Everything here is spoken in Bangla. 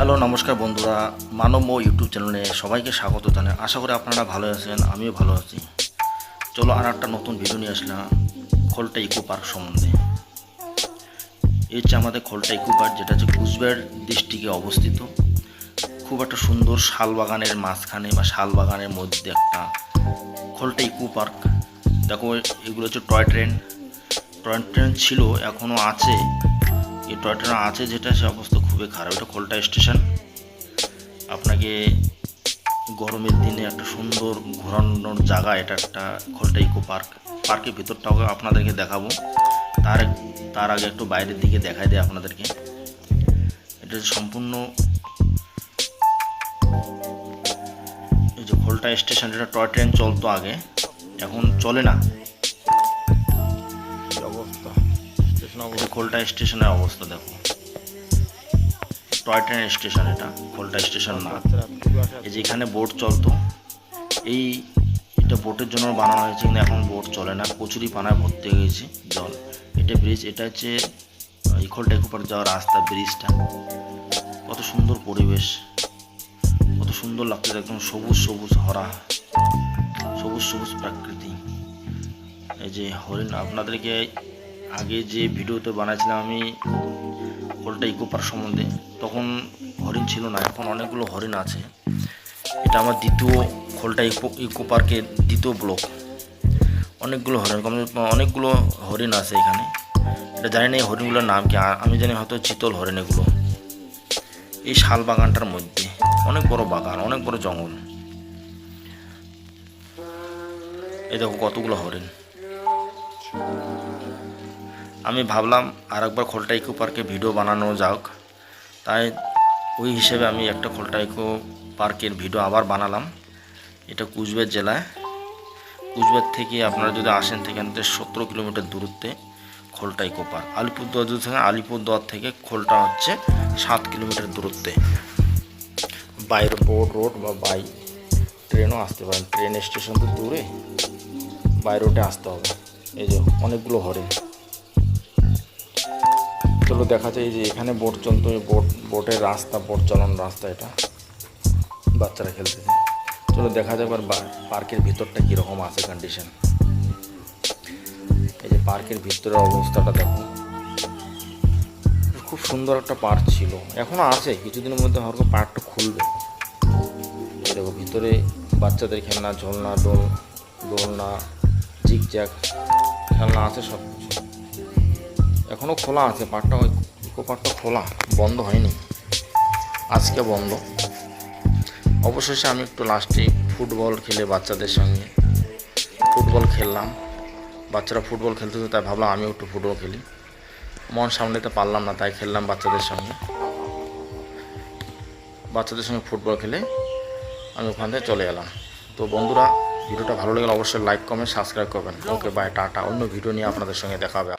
হ্যালো, নমস্কার বন্ধুরা, মানব ও ইউটিউব চ্যানেলে সবাইকে স্বাগত জানাই। আশা করি আপনারা ভালো আছেন, আমিও ভালো আছি। চলো আর একটা নতুন ভিডিও নিয়ে আসলাম, খোলটা ইকো পার্ক সম্বন্ধে। এই হচ্ছে আমাদের খোলটা ইকো পার্ক যেটা হচ্ছে কুচবিহার ডিস্ট্রিক্টে অবস্থিত। খুব একটা সুন্দর শাল বাগানের মাঝখানে বা শাল বাগানের মধ্যে একটা খোলটা ইকো পার্ক দেখো, এগুলো হচ্ছে টয় ট্রেন টয় ট্রেন ছিল এখনও আছে। এই টয় ট্রেন আছে যেটা, সে অবস্থা খুবই খারাপ। এটা খোলটা স্টেশন। আপনাকে গরমের দিনে একটা সুন্দর ঘোরানোর জায়গা, এটা একটা খোলটা ইকো পার্ক। পার্কের ভিতরটাও আপনাদেরকে দেখাবো। তার তার আগে একটু বাইরের দিকে দেখাই দেয় আপনাদেরকে। এটা সম্পূর্ণ এই যে খোলটা স্টেশন, যেটা টয় ট্রেন চলতো আগে, এখন চলে না। যে খোলটা স্টেশনের অবস্থা, দেখো। টয় ট্রেন স্টেশন এটা, খোলটা স্টেশন না। এই যে এখানে বোট চলতো, এই এটা বোটের জন্য বানানো হয়েছে, কিন্তু এখন বোট চলে না। কচুরি পানায় ভর্তি হয়ে গেছে জল। এটা ব্রিজ, এটা হচ্ছে, এই খোলটা যাওয়ার রাস্তা, ব্রিজটা। কত সুন্দর পরিবেশ। কত সুন্দর লাগছে একদম সবুজ সবুজ হরা। সবুজ সবুজ প্রাকৃতি। এই যে হরিণ, আপনাদেরকে আগে যে ভিডিওতে বানাইছিলাম আমি খোলটা ইকো পার্ক সম্বন্ধে, তখন হরিণ ছিল না, এখন অনেকগুলো হরিণ আছে। এটা আমার দ্বিতীয় খোলটা ইকো ইকো পার্কের দ্বিতীয় ব্লক। অনেকগুলো হরিণ অনেকগুলো হরিণ আছে এখানে। এটা জানি না এই হরিণগুলোর নাম কি আমি জানি হয়তো চিতল হরিণ এগুলো। এই শাল বাগানটার মধ্যে, অনেক বড় বাগান, অনেক বড় জঙ্গল। এই দেখো কতগুলো হরিণ। আমি ভাবলাম আর একবার খোলটা ইকো পার্কে ভিডিও বানানো যাক। তাই ওই হিসেবে আমি একটা খোলটা ইকো পার্কের ভিডিও আবার বানালাম। এটা কুচবিহার জেলায়। কুচবিহার থেকে আপনারা যদি আসেন থেকে সতেরো কিলোমিটার দূরত্বে খোলটা ইকো পার্ক। আলিপুরদুয়ার যদি থাকেন, আলিপুরদুয়ার থেকে খোলটা হচ্ছে সাত কিলোমিটার দূরত্বে। বাইরে বোর্ড রোড বা বাই ট্রেনও আসতে পারেন। ট্রেন স্টেশন তো দূরে, বাই রোডে আসতে হবে। এই যে অনেকগুলো হরিণ। চলো দেখা যায় যে এখানে বোট চলতো বোট, বোটের রাস্তা, বোট চালানো রাস্তা এটা। বাচ্চারা খেলতেছে। চলো দেখা যাক বা- পার্কের ভিতরটা কীরকম আছে কন্ডিশন এই যে পার্কের ভিতরের অবস্থাটা দেখো। খুব সুন্দর একটা পার্ক ছিল। এখনও আছে, কিছুদিনের মধ্যে হয়তো পার্কটা খুলবে। দেখো, ভিতরে বাচ্চাদের খেলনা, ঝোলনা, দোল, দোলনা, জিগজ্যাগ, খেলনা আছে সব কিছু এখনও খোলা আছে পার্কটা ওই ইকো পার্কটা খোলা বন্ধ হয়নি। আজকে বন্ধ। অবশেষে আমি একটু লাস্টে ফুটবল খেলে বাচ্চাদের সঙ্গে। ফুটবল খেললাম। বাচ্চারা ফুটবল খেলতে তাই ভাবলাম আমিও একটু ফুটবল খেলি। মন সামলাতে পারলাম না তাই খেললাম বাচ্চাদের সঙ্গে। বাচ্চাদের সঙ্গে ফুটবল খেলে আমি ওখান থেকে চলে এলাম। তো বন্ধুরা ভিডিওটা ভালো লাগলে অবশ্যই লাইক কমেন্ট সাবস্ক্রাইব করবেন। Okay bye tata. অন্য ভিডিও নিয়ে আপনাদের সঙ্গে দেখা হবে।